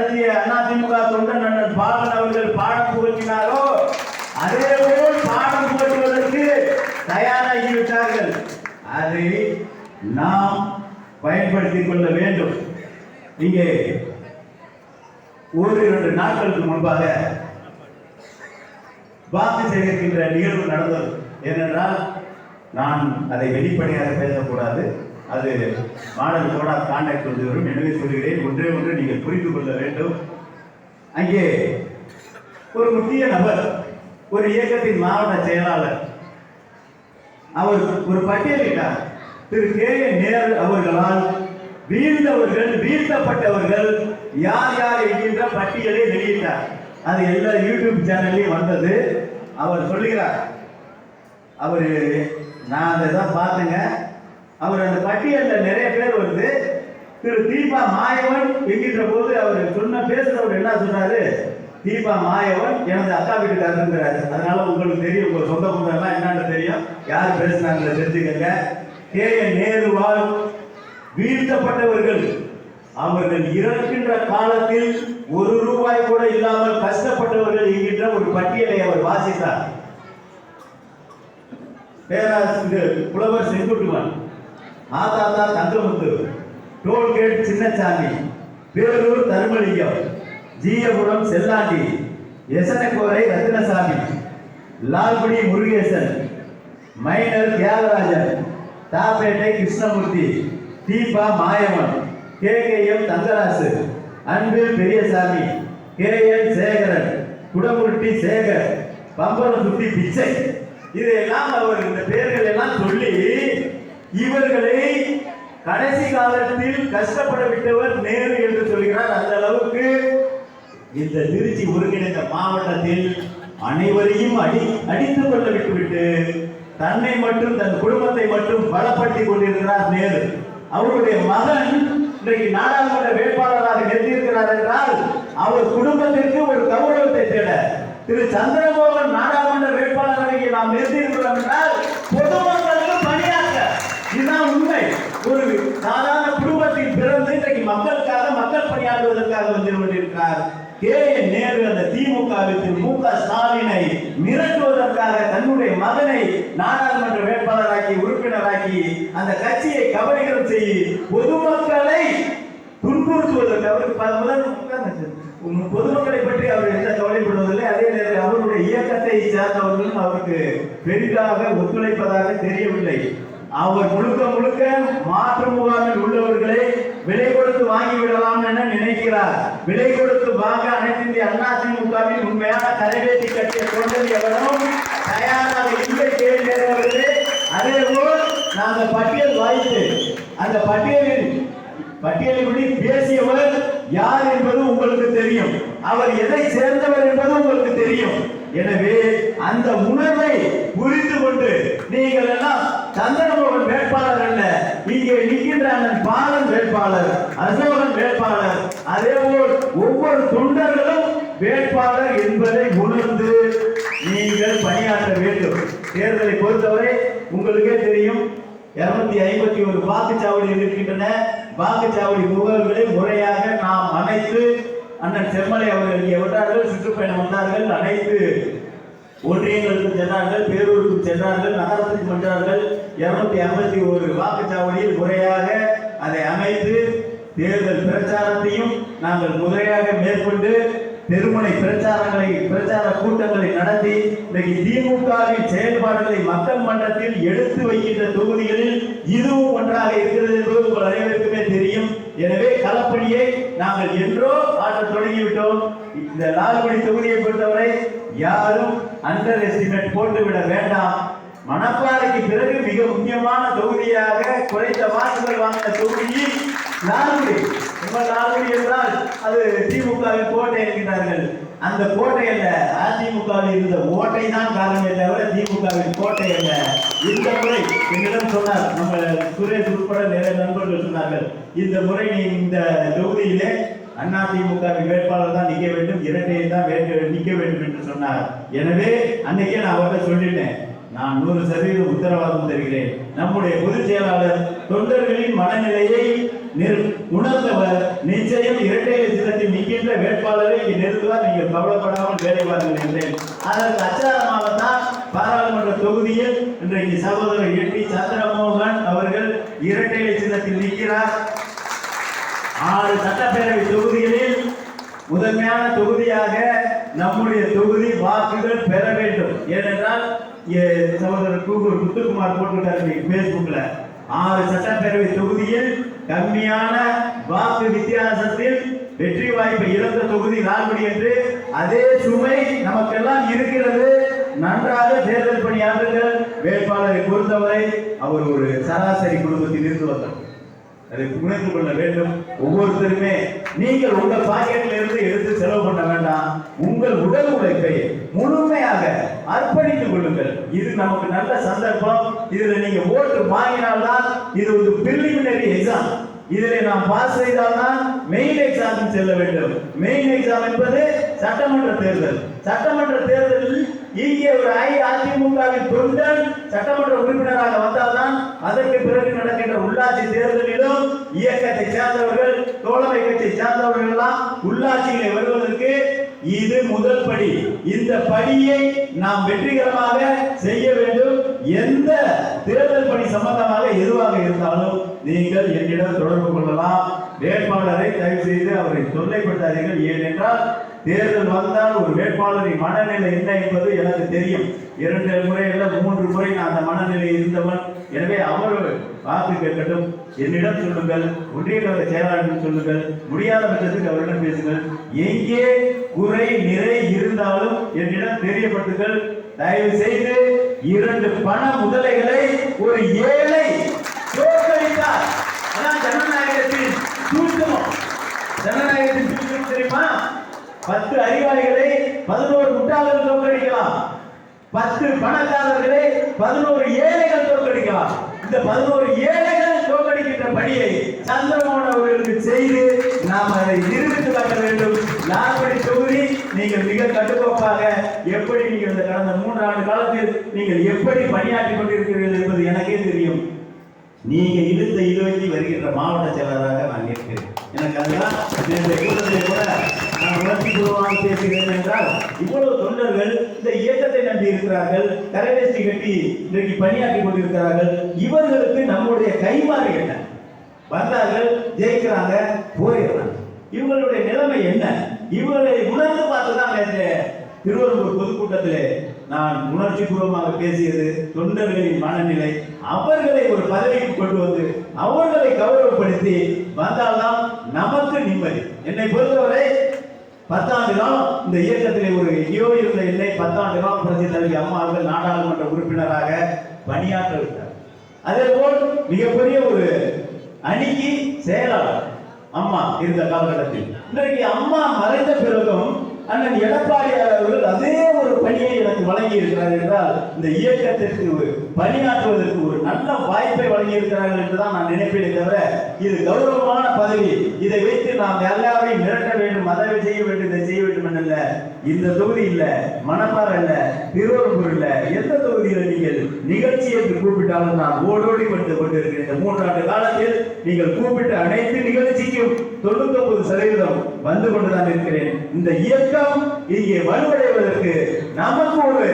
நடத்திய அதிமுக தொண்டன் அண்ணன் பாலன் அவர்கள் பாடம் புகட்டினாரோ அதே போல் பாடம் புகட்டுவதற்கு தயாராகிவிட்டார்கள். அதை நாம் பயன்படுத்திக் கொள்ள வேண்டும். இங்கே ஒரு இரண்டு நாட்களுக்கு முன்பாக வாக்கு சேகரிக்கின்ற நிகழ்வு நடந்தது. ஏனென்றால் நான் அதை வெளிப்படையாக பேசக்கூடாது. அது மாணவர்களோட காண்டாக்ட் கான்டாக்ட் வந்து வரும். எனவே சொல்கிறேன் ஒன்றே ஒன்று நீங்கள் புரிந்து கொள்ள வேண்டும். அங்கே ஒரு முக்கிய நபர் ஒரு இயக்கத்தின் மாவட்ட செயலாளர் அவர் ஒரு பட்டியலிட்டார் திரு. கே. என். நேரு அவர்களால் வீழ்ந்தவர்கள் வீழ்த்தப்பட்டவர்கள் யார் யார் என்கின்ற பட்டியலை வெளியிட்டார். அது எல்லா யூடியூப் சேனல்லையும் வந்தது. அவர் சொல்லுகிறார் அவர் நான் அதை தான் பார்த்தேங்க. அவர் அந்த பட்டியலில் நிறைய பேர் வருது திரு தீபா மாயவன் என்கின்ற போது அவர் சொன்ன பேசுறவர் என்ன சொன்னாரு? தீபா மாயவன் எனது அக்கா வீட்டுக்காரருங்கிறாரு அதனால உங்களுக்கு தெரியும் உங்க சொந்த பந்தம்லாம் என்னன்னு தெரியும். யார் பேசுனாங்க தெரிஞ்சுக்கங்க. கே. நேரு நேருவால் வீழ்த்தப்பட்டவர்கள். அவர்கள் இறக்கின்ற காலத்தில் ஒரு ரூபாய் கூட இல்லாமல் கஷ்டப்பட்டவர்கள் என்கின்ற ஒரு பட்டியலை அவர் வாசித்தார். பேராசிரியர் புலவர் Senguttuvan ஆதாதா Thangamuthu toll gate Chinnasamy Perur Dharmalingam Jeeyapuram Sellandi Esanakorai Rathinasamy Lalgudi Murugesan minor Thiyagarajan Thappettai Krishnamoorthy Deepa Mayavan K K M Thangarasu Anbil Periyasamy K N Sekaran Kudamurutti Sekar பம்பரம் சுத்தி பிச்சை. இதையெல்லாம் அவர் இந்த பெயர்கள் எல்லாம் சொல்லி இவர்களை கடைசி காலத்தில் கஷ்டப்பட விட்டவர் நேரு என்று சொல்கிறார். அந்த அளவுக்கு இந்த திருச்சி ஒருங்கிணைந்த மாவட்டத்தில் அனைவரையும் அடி அடித்துக் கொள்ள விட்டுவிட்டு தன்னை மட்டும் தன் குடும்பத்தை மட்டும் பலப்படுத்திக் கொண்டிருக்கிறார் நேரு. அவருடைய மகன் இன்றைக்கு நாடாளுமன்ற வேட்பாளராக நிறுத்தியிருக்கிறார் என்றால் அவர் குடும்பத்திற்கு ஒரு கௌரவத்தை தேட திரு சந்திரமோகன் நாடாளுமன்ற வேட்பாளராக நாம் நிறுத்தியிருக்கிறோம் என்றால் பொதுமக்கள் இதுதான் உண்மை. ஒரு சாதாரண குடும்பத்தில் பிறந்து இன்றைக்கு மக்களுக்காக மக்கள் பணியாற்றுவதற்காக வந்து கொண்டிருக்கிறார். கே நேரு அந்த திமுகவிற்கு மு க ஸ்டாலினை மிரட்டுவதற்காக தன்னுடைய மகனை நாடாளுமன்ற வேட்பாளராக்கி உறுப்பினராக்கி அந்த கட்சியை கபலீகரம் செய்ய பொதுமக்களை துன்புறுத்துவதற்கு அவருக்கு பல முதல் பொதுமக்களை பற்றி அவர் எந்த கவலைப்படுவதில்லை அதே நேரத்தில் அவருடைய இயக்கத்தை சேர்ந்தவர்களும் அவருக்கு பெரிதாக ஒத்துழைப்பதாக தெரியவில்லை. அவர் முழுக்க முழுக்க மாற்று முகாமில் உள்ளவர்களை விலை கொடுத்து வாங்கி விடலாம் என நினைக்கிறார். விலை கொடுத்து வாங்க அனைத்து இந்திய அண்ணா திமுகவின் உண்மையான தலைவேட்டி கட்டிய தொண்டர் எவரும் தயாராக இல்லை கேள்வி அதே போல் நாங்கள் பட்டியல் வாய்த்து அந்த பட்டியலில் பட்டியலின்படி பேசியவர் யார் என்பது உங்களுக்கு தெரியும். அவர் எதை சேர்ந்தவர் என்பது உங்களுக்கு தெரியும். எனவே அந்த உணர்வை புரிந்து கொண்டு நீங்கள் எல்லாம் சந்திரமோகன் வேட்பாளர் அல்ல. இங்கே நிற்கின்ற அண்ணன் பாலன் வேட்பாளர் அசோகன் வேட்பாளர். அதேபோல் ஒவ்வொரு தொண்டர்களும் வேட்பாளர் என்பதை உணர்ந்து நீங்கள் பணியாற்ற வேண்டும். தேர்தலை பொறுத்தவரை உங்களுக்கே தெரியும் இருநூத்தி ஐம்பத்தி ஒரு வாக்குச்சாவடி இருக்கின்றன. வாக்குச்சாவடி முகவர்களை முறையாக நாம் அமைத்து அண்ணன் செம்மலை அவர்கள் இங்கே வந்தார்கள் சுற்றுப்பயணம் வந்தார்கள் அனைத்து ஒன்றியங்களுக்கு சென்றார்கள் பேரூருக்கு சென்றார்கள் நகரத்துக்கு சென்றார்கள். இருநூத்தி ஐம்பத்தி ஒரு வாக்குச்சாவடியில் முறையாக அதை அமைத்து தேர்தல் பிரச்சாரத்தையும் நாங்கள் முறையாக மேற்கொண்டு தெருமுனை பிரச்சாரங்களை பிரச்சார கூட்டங்களை நடத்தி இன்றைக்கு திமுகவின் செயல்பாடுகளை மக்கள் மன்றத்தில் எடுத்து வைக்கின்ற தொகுதிகளில் இதுவும் ஒன்றாக இருக்கிறது என்பது உங்கள் அனைவருக்குமே தெரியும். எனவே களப்பணியை நாங்கள் என்றோ ஆற்ற தொடங்கிவிட்டோம். இந்த லால்குடி தொகுதியை பொறுத்தவரை யாரும் அண்டர் எஸ்டிமேட் போட்டுவிட வேண்டாம். மணப்பாறைக்கு பிறகு மிக முக்கியமான தொகுதியாக குறைந்த வாக்குகள் வாங்கின தொகுதி லால்குடி. நம்ம லால்குடி என்றால் அது திமுகவில் கோட்டை என்கிறார்கள் அந்த கோட்டை அல்ல. அதிமுகவில் இருந்த ஓட்டை தான் காரணமே தவிர திமுகவின் கோட்டை அல்ல. இந்த முறை என்னிடம் சொன்னார். நம்ம சுரேஷ் உட்பட நிறைய நண்பர்கள் சொன்னார்கள். இந்த முறை நீ இந்த தொகுதியிலே அண்ணா திமுக வேட்பாளர் தான் நிக்க வேண்டும். இரட்டையை தான் நிக்க வேண்டும் என்று சொன்னார். எனவே அன்னைக்கே நான் அவர்கிட்ட சொல்லிட்டேன். நான் நூறு சதவீதம் உத்தரவாதம் தருகிறேன். நம்முடைய பொதுச் செயலாளர் தொண்டர்களின் மனநிலையை உணர்ந்தவர். நிச்சயம் இரட்டை சின்னத்தில் வேட்பாளரை இங்கே நிறுத்துவார் நீங்கள் கவலைப்படாமல் வேலை பாருங்கள் என்றேன் அதற்கு அச்சாரமாகத்தான் பாராளுமன்ற தொகுதியில் இன்றைக்கு சகோதரர் எட்டி சந்திரமோகன் அவர்கள் இரட்டை சின்னத்தில் நிற்கிறார். ஆறு சட்டப்பேரவை தொகுதிகளில் முதன்மையான தொகுதியாக நம்முடைய தொகுதி வாக்குகள் பெற வேண்டும். ஏனென்றால் சகோதரர் கூகுள் முத்துக்குமார் போட்டிருக்காரு பேஸ்புக்ல ஆறு சட்டப்பேரவை தொகுதியில் கம்மியான வாக்கு வித்தியாசத்தில் வெற்றி வாய்ப்பை இழந்த தொகுதி லால்குடி என்று அதே சுமை நமக்கெல்லாம் இருக்கிறது. நன்றாக தேர்தல் பணியாற்றுங்கள் வேட்பாளரை பொறுத்தவரை அவர் ஒரு சராசரி குடும்பத்தில் இருந்து வந்தார். அதை உணர்ந்து கொள்ள வேண்டும். ஒவ்வொருத்தருமே நீங்கள் உங்க பாக்கெட்ல இருந்து எடுத்து செலவு பண்ண வேண்டாம். உங்கள் உடல் உழைப்பை முழுமையாக அர்ப்பணித்துக் கொள்ளுங்கள். இது நமக்கு நல்ல சந்தர்ப்பம். இதுல நீங்க ஓட்டு வாங்கினால்தான் இது ஒரு பிரிலிமினரி எக்ஸாம் இதில் நாம் பாஸ் செய்தால்தான் மெயின் எக்ஸாம் செல்ல வேண்டும். மெயின் எக்ஸாம் என்பது சட்டமன்ற தேர்தல். சட்டமன்ற தேர்தலில் இங்கே ஒரு அஇஅதிமுகவின் தொண்டன் சட்டமன்ற உறுப்பினராக வந்தால்தான் அதற்கு பிறகு நடக்கின்ற உள்ளாட்சி தேர்தலிலும் இயக்கத்தை சேர்ந்தவர்கள் தோழமை கட்சியை சேர்ந்தவர்கள் எல்லாம் உள்ளாட்சியிலே வருவதற்கு இது முதல் படி. இந்த படியை நாம் வெற்றிகரமாக செய்ய வேண்டும். எந்த தேர்தல் பணி சம்பந்தமாக எதுவாக இருந்தாலும் நீங்கள் என்னிடம் தொடர்பு கொள்ளலாம். வேட்பாளரை தயவு செய்து அவரை தொல்லைப்படுத்தாதீர்கள். ஏனென்றால் தேர்தல் வந்தால் ஒரு வேட்பாளரின் மனநிலை என்ன என்பது எனக்கு தெரியும். இரண்டு முறை அல்ல மூன்று முறை நான் அந்த மனநிலை இருந்தவன். எனவே அவர் பார்த்து கேட்கட்டும். என்னிடம் சொல்லுங்கள் ஒன்றிய கழக செயலாளர்கள் சொல்லுங்கள் முடியாத பட்சத்துக்கு அவரிடம் பேசுங்கள். எங்கே குறை நிறை இருந்தாலும் என்னிடம் தெரியப்படுத்துங்கள். தயவு செய்து இரண்டு பண முதலைகளை ஒரு ஏழை தோற்கடித்தார் அதான் ஜனநாயகத்தின் சூட்சமம். ஜனநாயகத்தின் சூட்சமம் தெரியுமா? பத்து அறிவாளிகளை பதினோரு முட்டாளர்கள் தோற்கடிக்கலாம். பத்து பணக்காரர்களை பதினோரு ஏழைகள் தோற்கடிக்கலாம். இந்த பதினோரு ஏழைகள் தோற்கடிக்கின்ற பணியை சந்திரமோகன் அவர்களுக்கு செய்து நாம் அதை நிரூபித்து காட்ட வேண்டும் லால்படி தொகுதி நீங்கள் மிக கட்டுக்கோப்பாக எப்படி நீங்கள் இந்த கடந்த மூன்று ஆண்டு காலத்தில் நீங்கள் எப்படி பணியாற்றி கொண்டிருக்கிறீர்கள் என்பது எனக்கே தெரியும். நீங்க இழுத்த இழுவைக்கு வருகின்ற மாவட்ட செயலராக நான் இருக்கிறேன் எனக்கு அதுதான் இந்த கூட்டத்தில் கூட நான் உணர்ச்சி பூர்வமாக பேசுகிறேன் என்றால் இவ்வளவு தொண்டர்கள் இந்த இயக்கத்தை நம்பி இருக்கிறார்கள் கரைவேசி கட்டி இன்றைக்கு பணியாற்றி கொண்டிருக்கிறார்கள். இவர்களுக்கு நம்முடைய கைமாறு என்ன? வந்தார்கள் ஜெயிக்கிறாங்க போயிடுறாங்க. இவங்களுடைய நிலைமை என்ன? இவர்களை உணர்ந்து பார்த்துதான் நேற்று திருவள்ளூர் பொதுக்கூட்டத்திலே நான் உணர்ச்சி பூர்வமாக பேசியது தொண்டர்களின் மனநிலை அவர்களை ஒரு பதவிக்கு கொண்டு வந்து அவர்களை கௌரவப்படுத்தி வந்தால்தான் நமக்கு நிம்மதி. என்னை பொறுத்தவரை பத்தாண்டு காலம் இந்த இயக்கத்திலே ஒரு எங்கேயோ இருந்த என்னை பத்தாண்டு காலம் பிரதி தலைவி அம்மார்கள் நாடாளுமன்ற உறுப்பினராக பணியாற்ற விட்டார். அதே போல் மிகப்பெரிய ஒரு அணிக்கு செயலாளர் அம்மா இருந்த காலகட்டத்தில். இன்றைக்கு அம்மா மறைந்த பிறகும் அண்ணன் எடப்பாடியார் அவர்கள் அதே ஒரு பணியை எனக்கு வழங்கி இருக்கிறார் என்றால் இந்த இயக்கத்திற்கு ஒரு பணியாற்றுவதற்கு ஒரு நல்ல வாய்ப்பை வழங்கி இருக்கிறார்கள் என்றுதான் நான் நினைப்பேனே தவிர இது கௌரவமான பதவி. இதை வைத்து நாம் எல்லாரையும் மிரட்ட வேண்டும் அதை செய்ய வேண்டும் இதை செய்ய வேண்டும் அல்ல இந்த தொகுதி இல்ல மணப்பாறை இல்ல திருவள்ளூர் இல்ல எந்த தொகுதியில் நீங்கள் நிகழ்ச்சி என்று கூப்பிட்டாலும் நான் ஓடோடி வந்து கொண்டிருக்கிறேன். இந்த மூன்றாண்டு காலத்தில் நீங்கள் கூப்பிட்ட அனைத்து நிகழ்ச்சிக்கும் தொண்ணூத்தி ஒன்பது சதவீதம் வந்து கொண்டுதான் இருக்கிறேன். இந்த இயக்கம் இங்கே வலுவடைவதற்கு நமக்கு ஒரு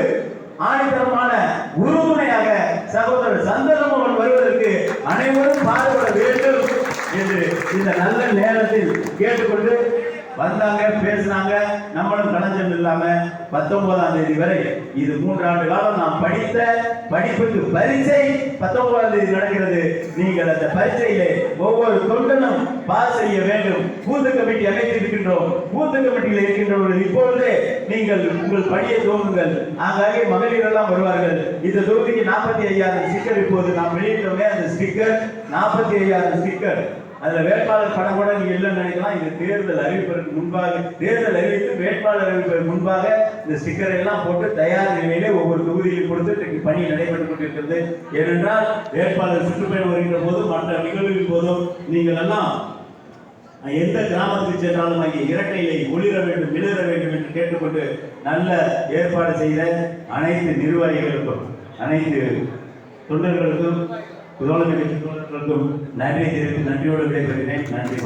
ஆணித்தரமான உறுதுணையாக சகோதரர் சந்தனமோகன் வருவதற்கு அனைவரும் பாடுபட வேண்டும் என்று இந்த நல்ல நேரத்தில் கேட்டுக்கொண்டு வந்தாங்க பேசினாங்க நம்மளும் களஞ்சம் இல்லாம பத்தொன்பதாம் தேதி வரை இது மூன்றாண்டு காலம் நாம் படித்த படிப்புக்கு பரீட்சை பத்தொன்பதாம் தேதி நடக்கிறது. நீங்கள் அந்த பரீட்சையிலே ஒவ்வொரு தொண்டனும் பாஸ் செய்ய வேண்டும். பூத்து கமிட்டி அமைத்திருக்கின்றோம். பூத்து கமிட்டியில் இருக்கின்றவர்கள் இப்பொழுதே நீங்கள் உங்கள் பணியை துவங்குங்கள். ஆங்காங்கே மகளிர் எல்லாம் வருவார்கள். இந்த தொகுதிக்கு நாற்பத்தி ஐயாயிரம் ஸ்டிக்கர் இப்போது நாம் வெளியிட்டோமே அந்த ஸ்டிக்கர் நாற்பத்தி ஐயாயிரம் ஸ்டிக்கர் அதுல வேட்பாளர் படம் கூட நீங்க இல்லைன்னு நினைக்கலாம். இது தேர்தல் அறிவிப்பதற்கு முன்பாக தேர்தல் அறிவித்து வேட்பாளர் அறிவிப்பதற்கு முன்பாக இந்த ஸ்டிக்கரை எல்லாம் போட்டு தயார் நிலையிலே ஒவ்வொரு தொகுதியில் கொடுத்து இன்றைக்கு பணி நடைபெற்றுக் கொண்டிருக்கிறது. ஏனென்றால் வேட்பாளர் சுற்றுப்பயணம் வருகின்ற போதும் மற்ற நிகழ்வின் போதும் நீங்கள் எல்லாம் எந்த கிராமத்துக்கு சென்றாலும் அங்கே இரட்டையை ஒளிர வேண்டும் மிளிர வேண்டும் என்று கேட்டுக்கொண்டு நல்ல ஏற்பாடு செய்த அனைத்து நிர்வாகிகளுக்கும் அனைத்து தொண்டர்களுக்கும் தோழர்களுக்கும் நன்றி தெரிவித்து நன்றியோடு விடைபெறுகிறேன். நன்றி.